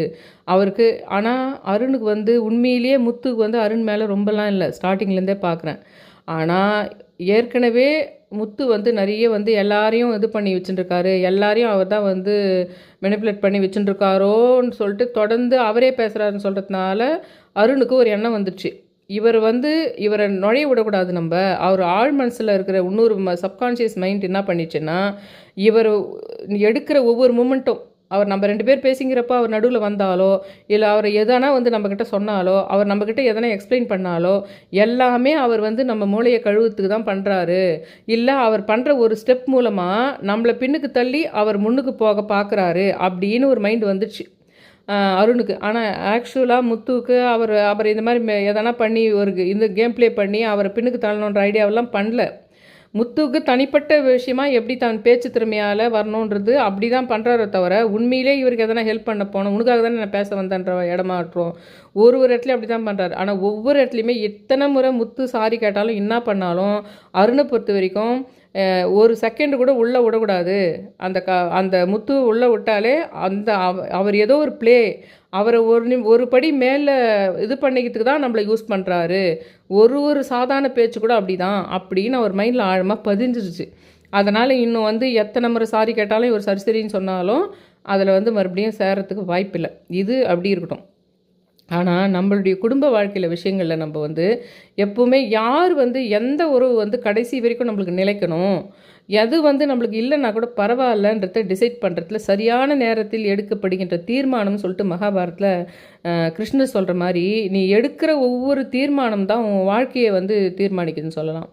அவருக்கு ஆனால் அருணுக்கு வந்து உண்மையிலேயே முத்துக்கு வந்து அருண் மேலே ரொம்பலாம் இல்லை. ஸ்டார்டிங்லேருந்தே பார்க்குறேன் ஆனால் ஏற்கனவே முத்து வந்து நிறைய வந்து எல்லாரையும் இது பண்ணி வச்சுட்டுருக்காரு எல்லாரையும் அவர் தான் வந்து மெனிப்புலேட் பண்ணி வச்சுட்டுருக்காரோன்னு சொல்லிட்டு தொடர்ந்து அவரே பேசுகிறாருன்னு சொல்கிறதுனால அருணுக்கு ஒரு எண்ணம் வந்துடுச்சு இவர் வந்து இவரை நுழைய விடக்கூடாது நம்ம. அவர் ஆழ் மனசில் இருக்கிற இன்னொரு சப்கான்ஷியஸ் மைண்ட் என்ன பண்ணிச்சுன்னா இவர் எடுக்கிற ஒவ்வொரு மூமெண்ட்டும் அவர் நம்ம ரெண்டு பேர் பேசிங்கிறப்ப அவர் நடுவில் வந்தாலோ இல்லை அவர் எதனா வந்து நம்மக்கிட்ட சொன்னாலோ அவர் நம்மக்கிட்ட எதனா எக்ஸ்பிளைன் பண்ணாலோ எல்லாமே அவர் வந்து நம்ம மூளையை கழுவுறதுக்கு தான் பண்ணுறாரு இல்லை அவர் பண்ணுற ஒரு ஸ்டெப் மூலமாக நம்மளை பின்னுக்கு தள்ளி அவர் முன்னுக்கு போக பார்க்குறாரு அப்படின்னு ஒரு மைண்ட் வந்துடுச்சு அருணுக்கு. ஆனால் ஆக்சுவலாக முத்துவுக்கு அவர் அவர் இந்த மாதிரி எதனா பண்ணி ஒரு இந்த கேம் ப்ளே பண்ணி அவரை பின்னுக்கு தள்ளணுன்ற ஐடியாவெல்லாம் பண்ணல. முத்துவுக்கு தனிப்பட்ட விஷயமா எப்படி தான் பேச்சு திறமையால் வரணுன்றது அப்படி தான் பண்ணுறாரோ தவிர உண்மையிலே இவருக்கு எதனா ஹெல்ப் பண்ண போனோம் உனக்காக தானே நான் பேச வந்தேன்ற இடமாட்டுறோம் ஒரு ஒரு இடத்துலையும் அப்படி தான் பண்ணுறாரு ஆனால் ஒவ்வொரு இடத்துலையுமே எத்தனை முறை முத்து சாரி கேட்டாலும் என்ன பண்ணாலும் அருணை பொறுத்த வரைக்கும் ஒரு செகண்டு கூட உள்ளே விடக்கூடாது. அந்த க அந்த முத்து உள்ளே விட்டாலே அந்த அவ- அவர் ஏதோ ஒரு ப்ளே அவரை ஒரு நிம் ஒரு படி மேலே இது பண்ணிக்கிறதுக்கு தான் நம்மளை யூஸ் பண்ணுறாரு ஒரு ஒரு சாதாரண பேச்சு கூட அப்படி தான் அப்படின்னு அவர் மைண்டில் ஆழமாக பதிஞ்சிருச்சு. அதனால் இன்னும் வந்து எத்தனை முறை சாரி கேட்டாலும் இவர் சரி சரின்னு சொன்னாலும் அதில் வந்து மறுபடியும் சேரத்துக்கு வாய்ப்பில்லை. இது அப்படி இருக்கட்டும். ஆனால் நம்மளுடைய குடும்ப வாழ்க்கையில் விஷயங்களில் நம்ம வந்து எப்போவுமே யார் வந்து எந்த உறவு வந்து கடைசி வரைக்கும் நம்மளுக்கு நிலைக்கணும்? எது வந்து நம்மளுக்கு இல்லைன்னா கூட பரவாயில்லன்றத டிசைட் பண்ணுறதுல சரியான நேரத்தில் எடுக்கப்படுகின்ற தீர்மானம்னு சொல்லிட்டு மகாபாரத்தில் கிருஷ்ணர் சொல்கிற மாதிரி நீ எடுக்கிற ஒவ்வொரு தீர்மானம் தான் உன் வாழ்க்கையை வந்து தீர்மானிக்குதுன்னு சொல்லலாம்.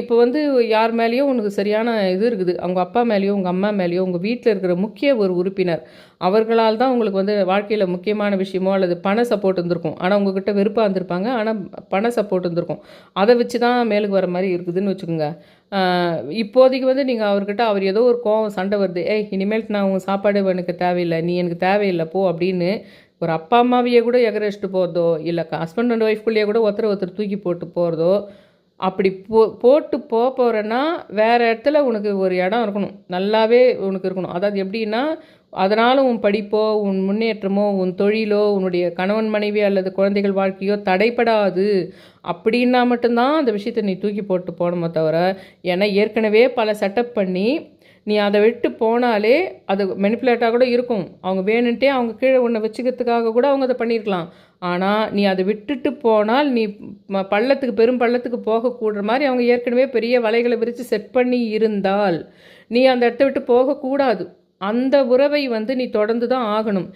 இப்போ வந்து யார் மேலேயும் உனக்கு சரியான இது இருக்குது. அவங்க அப்பா மேலேயோ உங்கள் அம்மா மேலேயோ உங்கள் வீட்டில் இருக்கிற முக்கிய ஒரு உறுப்பினர் அவர்களால் தான் உங்களுக்கு வந்து வாழ்க்கையில் முக்கியமான விஷயமோ அல்லது பண சப்போர்ட் இருந்திருக்கும் ஆனால் உங்ககிட்ட வெறுப்பாக இருந்திருப்பாங்க ஆனால் பண சப்போர்ட் இருந்திருக்கும் அதை வச்சு தான் மேலுக்கு வர மாதிரி இருக்குதுன்னு வச்சுக்கோங்க. இப்போதைக்கு வந்து நீங்கள் அவர்கிட்ட அவர் ஏதோ ஒரு கோவம் சண்டை வருது. ஏய் இனிமேல் நான் உன் சாப்பாடு எனக்கு தேவையில்லை. நீ எனக்கு தேவையில்லை. போ அப்படின்னு ஒரு அப்பா அம்மாவையே கூட எகரச்சிட்டு போகிறதோ இல்லை ஹஸ்பண்ட் அண்ட் ஒய்ஃப்குள்ளேயே கூட ஒருத்தர் ஒருத்தர் தூக்கி போட்டு போகிறதோ அப்படி போ போட்டு போக போகிறேன்னா வேறு இடத்துல உனக்கு ஒரு இடம் இருக்கணும். நல்லாவே உனக்கு இருக்கணும். அதாவது எப்படின்னா அதனால் உன் படிப்போ உன் முன்னேற்றமோ உன் தொழிலோ உன்னுடைய கணவன் மனைவி அல்லது குழந்தைகள் வாழ்க்கையோ தடைப்படாது அப்படின்னா மட்டும்தான் அந்த விஷயத்தை நீ தூக்கி போட்டு போகணுமோ தவிர ஏன்னா ஏற்கனவே பல செட்டப் பண்ணி நீ அதை விட்டு போனாலே அது மெனிப்புலேட்டாக கூட இருக்கும். அவங்க வேணுன்ட்டே அவங்க கீழே உன்னை வச்சுக்கிறதுக்காக கூட அவங்க அதை பண்ணியிருக்கலாம். ஆனால் நீ அதை விட்டுட்டு போனால் நீ பள்ளத்துக்கு பெரும் பள்ளத்துக்கு போகக்கூடுற மாதிரி அவங்க ஏற்கனவே பெரிய வலைகளை விரித்து செட் பண்ணி இருந்தால் நீ அந்த இடத்த விட்டு போகக்கூடாது. அந்த உறவை வந்து நீ தொடர்ந்து தான் ஆகணும்.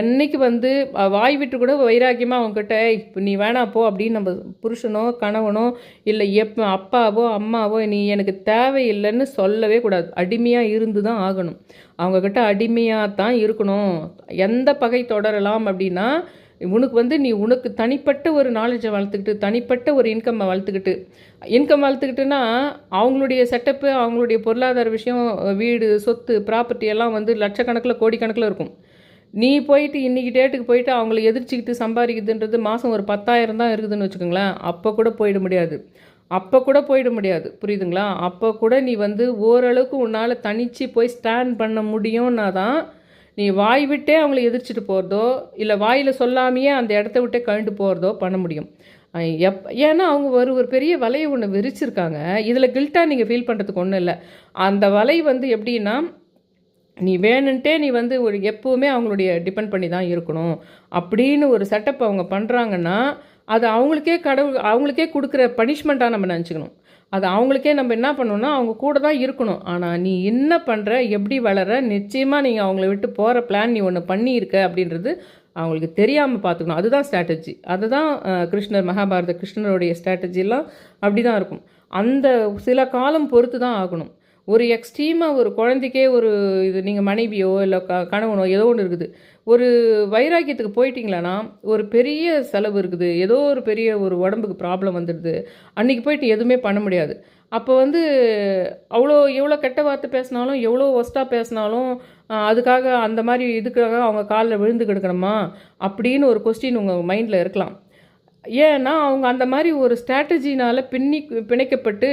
என்னைக்கு வந்து வாய் விட்டு கூட வைராக்கியமாக அவங்ககிட்ட இப்போ நீ வேணா போ அப்படின்னு நம்ம புருஷனோ கணவனோ இல்லை எப் அப்பாவோ அம்மாவோ நீ எனக்கு தேவையில்லைன்னு சொல்லவே கூடாது. அடிமையாக இருந்து தான் ஆகணும். அவங்கக்கிட்ட அடிமையாக தான் இருக்கணும். எந்த பகை தொடரலாம் அப்படின்னா உனக்கு வந்து நீ உனக்கு தனிப்பட்ட ஒரு நாலேஜை வளர்த்துக்கிட்டு தனிப்பட்ட ஒரு இன்கம்மை வளர்த்துக்கிட்டு இன்கம் வளர்த்துக்கிட்டுன்னா அவங்களுடைய செட்டப்பு அவங்களுடைய பொருளாதார விஷயம் வீடு சொத்து ப்ராப்பர்ட்டி எல்லாம் வந்து லட்சக்கணக்கில் கோடிக்கணக்கில் இருக்கும். நீ போயிட்டு இன்னைக்கு டேட்டுக்கு போயிட்டு அவங்கள எதிர்ச்சிக்கிட்டு சம்பாதிக்குதுன்றது மாதம் ஒரு பத்தாயிரம் தான் இருக்குதுன்னு வச்சுக்கோங்களேன். அப்போ கூட போயிட முடியாது. அப்போ கூட போயிட முடியாது. புரியுதுங்களா? அப்போ கூட நீ வந்து ஓரளவுக்கு உன்னால் தனித்து போய் ஸ்டாண்ட் பண்ண முடியும்னா தான் நீ வாய் விட்டே அவங்கள எதிர்ச்சிட்டு போகிறதோ இல்லை வாயில் சொல்லாமையே அந்த இடத்த விட்டே கழண்டு போகிறதோ பண்ண முடியும். எப் ஏன்னா அவங்க ஒரு ஒரு பெரிய வலையை ஒன்று விரிச்சிருக்காங்க. இதில் கில்ட்டாக நீங்கள் ஃபீல் பண்ணுறதுக்கு ஒன்றும் இல்லை. அந்த வலை வந்து எப்படின்னா நீ வேணுன்ட்டே நீ வந்து ஒரு எப்போவுமே அவங்களுடைய டிபெண்ட் பண்ணி தான் இருக்கணும். அப்படின்னு ஒரு செட்டப் அவங்க பண்ணுறாங்கன்னா அது அவங்களுக்கே கடவுள் அவங்களுக்கே கொடுக்குற பனிஷ்மெண்ட்டாக நம்ம நினச்சிக்கணும். அது அவங்களுக்கே நம்ம என்ன பண்ணணும்னா அவங்க கூட தான் இருக்கணும். ஆனால் நீ என்ன பண்ணுற எப்படி வளர நிச்சயமாக நீங்கள் அவங்கள விட்டு போகிற பிளான் நீ ஒன்று பண்ணியிருக்க அப்படின்றது அவங்களுக்கு தெரியாமல் பார்த்துக்கணும். அதுதான் ஸ்ட்ராட்டஜி அதுதான் கிருஷ்ணர் மகாபாரத கிருஷ்ணருடைய ஸ்ட்ராட்டஜிலாம் அப்படி தான் இருக்கும். அந்த சில காலம் பொறுத்து தான் ஆகணும். ஒரு எக்ஸ்ட்ரீமாக ஒரு குழந்தைக்கே ஒரு இது நீங்கள் மனைவியோ இல்லை க கணவனோ ஏதோ ஒன்று இருக்குது. ஒரு வைராக்கியத்துக்கு போயிட்டீங்களான்னா ஒரு பெரிய செலவு இருக்குது. ஏதோ ஒரு பெரிய ஒரு உடம்புக்கு ப்ராப்ளம் வந்துடுது. அன்றைக்கி போயிட்டு எதுவுமே பண்ண முடியாது. அப்போ வந்து அவ்வளோ எவ்வளோ கெட்ட வார்த்தை பேசினாலும் எவ்வளோ ஒஸ்ட்டாக பேசினாலும் அதுக்காக அந்த மாதிரி இதுக்காக அவங்க காலில் விழுந்து கிடக்கணுமா? அப்படின்னு ஒரு கொஸ்டின் உங்கள் மைண்டில் இருக்கலாம். ஏன்னா அவங்க அந்த மாதிரி ஒரு ஸ்ட்ராட்டஜினால் பின்னி பிணைக்கப்பட்டு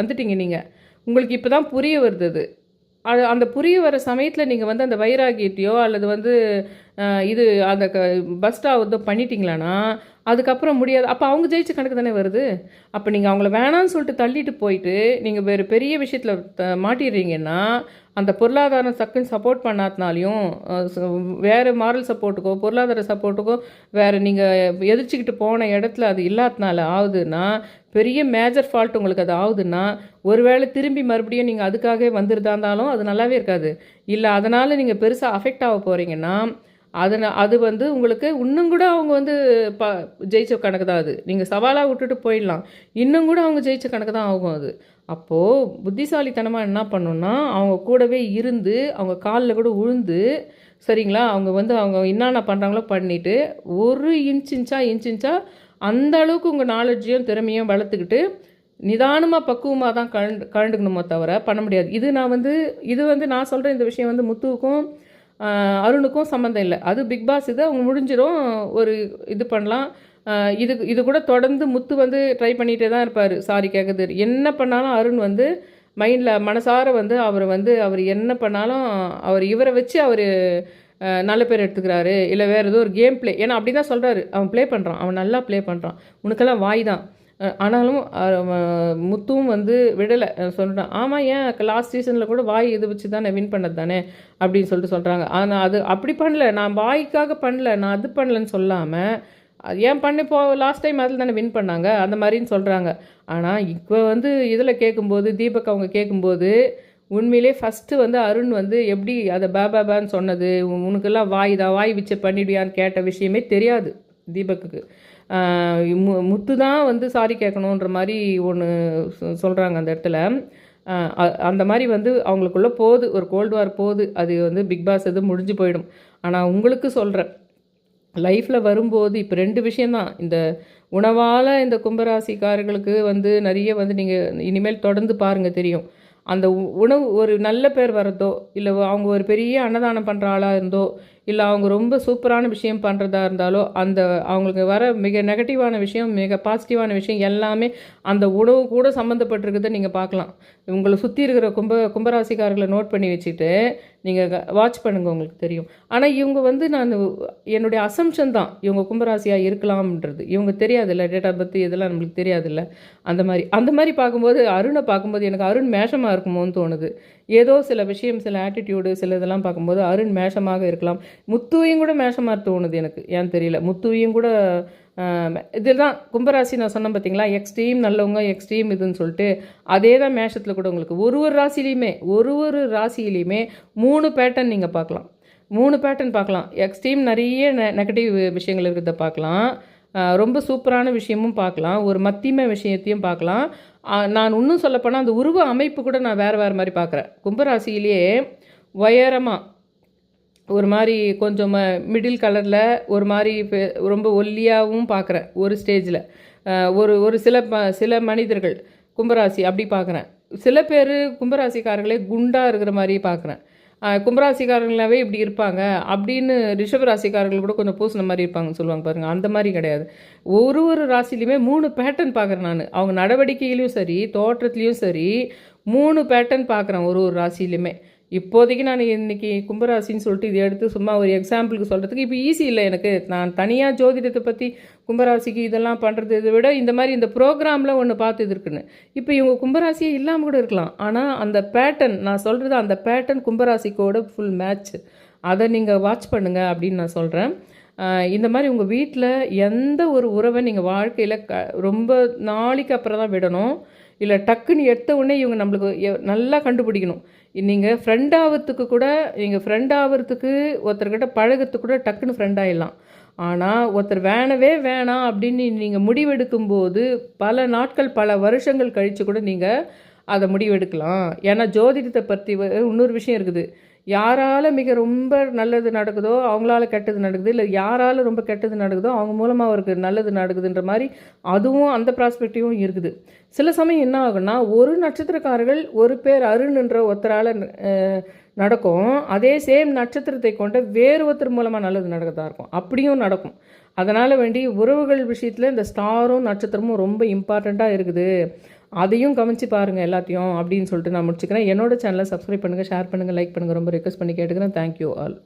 வந்துட்டீங்க நீங்கள் உங்களுக்கு இப்போ தான் புரிய வருது அது. அந்த புரிய வர சமயத்தில் நீங்கள் வந்து அந்த வைராகியத்தையோ அல்லது வந்து இது அந்த க பஸ்டாவதோ பண்ணிட்டீங்களான்னா அதுக்கப்புறம் முடியாது. அப்போ அவங்க ஜெயிச்ச கணக்கு தானே வருது? அப்போ நீங்கள் அவங்கள வேணான்னு சொல்லிட்டு தள்ளிட்டு போயிட்டு நீங்கள் வேறு பெரிய விஷயத்தில் மாட்டிடுறீங்கன்னா அந்த பொருளாதாரம் சக்குன்னு சப்போர்ட் பண்ணாதனாலையும் வேறு மாரல் சப்போர்ட்டுக்கோ பொருளாதார சப்போர்ட்டுக்கோ வேறு நீங்கள் எதிர்ச்சிக்கிட்டு போன இடத்துல அது இல்லாதனால ஆகுதுன்னா பெரிய மேஜர் ஃபால்ட் உங்களுக்கு அது ஆகுதுன்னா ஒருவேளை திரும்பி மறுபடியும் நீங்கள் அதுக்காகவே வந்துருதா இருந்தாலும் அது நல்லாவே இருக்காது. இல்லை அதனால் நீங்கள் பெருசாக அஃபெக்ட் ஆக போகிறீங்கன்னா அதனை அது வந்து உங்களுக்கு இன்னும் கூட அவங்க வந்து ப ஜெயிச்ச கணக்கு தான் அது. நீங்கள் சவாலாக விட்டுட்டு போயிடலாம். இன்னும் கூட அவங்க ஜெயிச்ச கணக்கு தான் ஆகும் அது. அப்போது புத்திசாலித்தனமாக என்ன பண்ணணும்னா அவங்க கூடவே இருந்து அவங்க காலில் கூட உழுந்து சரிங்களா? அவங்க வந்து அவங்க என்னென்ன பண்ணுறாங்களோ பண்ணிவிட்டு ஒரு இன்ச் இன்ச்சா இன்ச் இன்ச்சா அந்த அளவுக்கு உங்கள் நாலேஜையும் திறமையும் வளர்த்துக்கிட்டு நிதானமாக பக்குவமாக தான் கழண்டு கழண்டுக்கணுமோ தவிர பண்ண முடியாது. இது நான் வந்து இது வந்து நான் சொல்கிற இந்த விஷயம் வந்து முத்துவுக்கும் அருணுக்கும் சம்மந்தம் இல்லை. அது பிக் பாஸ் இது அவங்க முடிஞ்சிடும் ஒரு இது பண்ணலாம். இது இது கூட தொடர்ந்து முத்து வந்து ட்ரை பண்ணிகிட்டே தான் இருப்பார். சாரி கேட்குது என்ன பண்ணாலும் அருண் வந்து மைண்டில் மனசார வந்து அவர் வந்து அவர் என்ன பண்ணாலும் அவர் இவரை வச்சு அவர் நல்ல பேர் எடுத்துக்கிறாரு. இல்லை வேறு ஏதோ ஒரு கேம் ப்ளே ஏன்னா அப்படி தான் சொல்கிறாரு அவன் ப்ளே பண்ணுறான் அவன் நல்லா ப்ளே பண்ணுறான் உனக்கெல்லாம் வாய் தான். ஆனாலும் முத்தும் முத்துவும் வந்து விடலை. சொல்லிட்டான் ஆமாம் ஏன் லாஸ்ட் சீசனில் கூட வாய் இது வச்சு தானே வின் பண்ணது தானே? அப்படின்னு சொல்லிட்டு சொல்கிறாங்க ஆனால் அது அப்படி பண்ணல. நான் வாய்க்காக பண்ணல. நான் அது பண்ணலன்னு சொல்லாமல் ஏன் பண்ணி போ லாஸ்ட் டைம் அதில் தானே வின் பண்ணாங்க? அந்த மாதிரின்னு சொல்கிறாங்க ஆனால் இப்போ வந்து இதில் கேட்கும்போது தீபக் அவங்க கேட்கும்போது உண்மையிலே ஃபஸ்ட்டு வந்து அருண் வந்து எப்படி அதை பேபாபான்னு சொன்னது? உனக்கெல்லாம் வாய் தான் வாய் வச்சு பண்ணிடுவியான்னு கேட்ட விஷயமே தெரியாது தீபக்குக்கு. மு- முத்து தான் வந்து சாரி கேட்கணுன்ற மாதிரி ஒன்று சொல்கிறாங்க அந்த இடத்துல. அந்த மாதிரி வந்து அவங்களுக்குள்ளே போகுது. ஒரு கோல்டு வார் போகுது. அது வந்து பிக் பாஸ் இது முடிஞ்சு போயிடும். ஆனால் உங்களுக்கு சொல்கிறேன் லைஃப்பில் வரும்போது இப்போ ரெண்டு விஷயந்தான் இந்த உணவால் இந்த கும்பராசிக்காரர்களுக்கு வந்து நிறைய வந்து நீங்கள் இனிமேல் தொடர்ந்து பாருங்கள் தெரியும். அந்த உ- உணவு ஒரு நல்ல பேர் வர்றதோ இல்லை அவங்க ஒரு பெரிய அன்னதானம் பண்ணுற ஆளாக இருந்தோ இல்லை அவங்க ரொம்ப சூப்பரான விஷயம் பண்ணுறதா இருந்தாலோ அந்த அவங்களுக்கு வர மிக நெகட்டிவான விஷயம் மிக பாசிட்டிவான விஷயம் எல்லாமே அந்த உணவு கூட சம்மந்தப்பட்டிருக்குதை நீங்கள் பார்க்கலாம். உங்களை சுற்றி இருக்கிற கும்ப கும்பராசிக்காரர்களை நோட் பண்ணி வச்சுட்டு நீங்கள் வாட்ச் பண்ணுங்கள் உங்களுக்கு தெரியும். ஆனால் இவங்க வந்து நான் என்னுடைய அசம்ஷன் தான். இவங்க கும்பராசியாக இருக்கலாம்ன்றது. இவங்க தெரியாதுல்ல டேட் ஆஃப் பர்த் இதெல்லாம் நம்மளுக்கு தெரியாதுல்ல. அந்த மாதிரி அந்த மாதிரி பார்க்கும்போது அருணை பார்க்கும்போது எனக்கு அருண் மேஷமாக இருக்குமோன்னு தோணுது. ஏதோ சில விஷயம் சில ஆட்டிடியூடு சில இதெல்லாம் பார்க்கும்போது அருண் மேஷமாக இருக்கலாம். முத்துவையும் கூட மேஷமாக தோணுது எனக்கு. ஏன்னு தெரியல. முத்துவையும் கூட இதில் இதுதான் கும்பராசி நான் சொன்னேன் பார்த்தீங்களா? எக்ஸ்ட்ரீம் நல்லவங்க எக்ஸ்ட்ரீம் இதுன்னு சொல்லிட்டு அதே தான் மேஷத்தில் கூட உங்களுக்கு ஒரு ஒரு ராசிலையுமே ஒரு ஒரு ராசியிலையுமே மூணு பேட்டர்ன் நீங்கள் பார்க்கலாம். மூணு பேட்டர்ன் பார்க்கலாம். எக்ஸ்ட்ரீம் நிறைய நெ நெகட்டிவ் விஷயங்கள் இருக்கிறத பார்க்கலாம். ரொம்ப சூப்பரான விஷயமும் பார்க்கலாம். ஒரு மத்தியம விஷயத்தையும் பார்க்கலாம். நான் இன்னும் சொல்லப்போனால் அந்த உருவ அமைப்பு கூட நான் வேறு வேறு மாதிரி பார்க்குறேன். கும்பராசியிலேயே உயரமாக ஒரு மாதிரி கொஞ்சம் மிடில் கலரில் ஒரு மாதிரி ரொம்ப ஒல்லியாகவும் பார்க்குறேன் ஒரு ஸ்டேஜில் ஒரு ஒரு சில ப சில மனிதர்கள் கும்பராசி அப்படி பார்க்குறேன் சில பேர் கும்பராசிக்காரர்களே குண்டாக இருக்கிற மாதிரி பார்க்குறேன் கும்பராசிக்காரங்களாவே இப்படி இருப்பாங்க. அப்படின்னு ரிஷபராசிக்காரர்கள் கூட கொஞ்சம் பூசின மாதிரி இருப்பாங்கன்னு சொல்லுவாங்க பாருங்கள் அந்த மாதிரி கிடையாது. ஒரு ஒரு ராசிலையுமே மூணு பேட்டர்ன் பார்க்குறேன் நான். அவங்க நடவடிக்கையிலையும் சரி தோற்றத்துலேயும் சரி மூணு பேட்டர்ன் பார்க்குறேன் ஒரு ஒரு ராசிலையுமே. இப்போதைக்கு நான் இன்றைக்கி கும்பராசின்னு சொல்லிட்டு இதை எடுத்து சும்மா ஒரு எக்ஸாம்பிளுக்கு சொல்கிறதுக்கு இப்போ ஈஸி இல்லை எனக்கு. நான் தனியாக ஜோதிடத்தை பற்றி கும்பராசிக்கு இதெல்லாம் பண்ணுறது இதை விட இந்த மாதிரி இந்த ப்ரோக்ராமில் ஒன்று பார்த்து இது இருக்குன்னு. இப்போ இவங்க கும்பராசியே இல்லாமல் கூட இருக்கலாம். ஆனால் அந்த பேட்டர்ன் நான் சொல்கிறது அந்த பேட்டர்ன் கும்பராசிக்கோட ஃபுல் மேட்ச் அதை நீங்கள் வாட்ச் பண்ணுங்கள் அப்படின்னு நான் சொல்கிறேன் இந்த மாதிரி உங்கள் வீட்டில் எந்த ஒரு உறவை நீங்கள் வாழ்க்கையில் க ரொம்ப நாளைக்கு அப்புறம் தான் விடணும். இல்லை டக்குன்னு எடுத்த உடனே இவங்க நம்மளுக்கு நல்லா கண்டுபிடிக்கணும். நீங்கள் ஃப்ரெண்ட் ஆகிறதுக்கு கூட நீங்கள் ஃப்ரெண்ட் ஆகிறதுக்கு ஒருத்தர்கிட்ட பழகிறதுக்கு கூட டக்குன்னு ஃப்ரெண்ட் ஆயிடலாம். ஆனால் ஒருத்தர் வேணவே வேணாம் அப்படின்னு நீங்கள் முடிவெடுக்கும்போது பல நாட்கள் பல வருஷங்கள் கழித்து கூட நீங்கள் அதை முடிவெடுக்கலாம். ஏன்னா ஜோதிடத்தை பற்றி இன்னொரு விஷயம் இருக்குது. யாரால் மிக ரொம்ப நல்லது நடக்குதோ அவங்களால கெட்டது நடக்குது இல்லை யாரால் ரொம்ப கெட்டது நடக்குதோ அவங்க மூலமாக அவருக்கு நல்லது நடக்குதுன்ற மாதிரி அதுவும் அந்த ப்ராஸ்பெக்டிவும் இருக்குது. சில சமயம் என்ன ஆகும்னா ஒரு நட்சத்திரக்காரர்கள் ஒரு பேர் அருண்ன்ற ஒருத்தரால் நடக்கும். அதே சேம் நட்சத்திரத்தை கொண்ட வேறு ஒருத்தர் மூலமாக நல்லது நடக்கதா இருக்கும். அப்படியும் நடக்கும். அதனால் வேண்டி உறவுகள் விஷயத்தில் இந்த ஸ்டாரும் நட்சத்திரமும் ரொம்ப இம்பார்ட்டண்ட்டாக இருக்குது. அதையும் கவனித்து பாருங்கள் எல்லாத்தையும் அப்படின்னு சொல்லிட்டு நான் முடிச்சுக்கிறேன். என்னோட சேனலை சப்ஸ்கிரைப் பண்ணுங்கள் ஷேர் பண்ணுங்கள் லைக் பண்ணுங்கள் ரொம்ப ரிக்வஸ்ட் பண்ணி கேட்டுக்கிறேன். Thank you all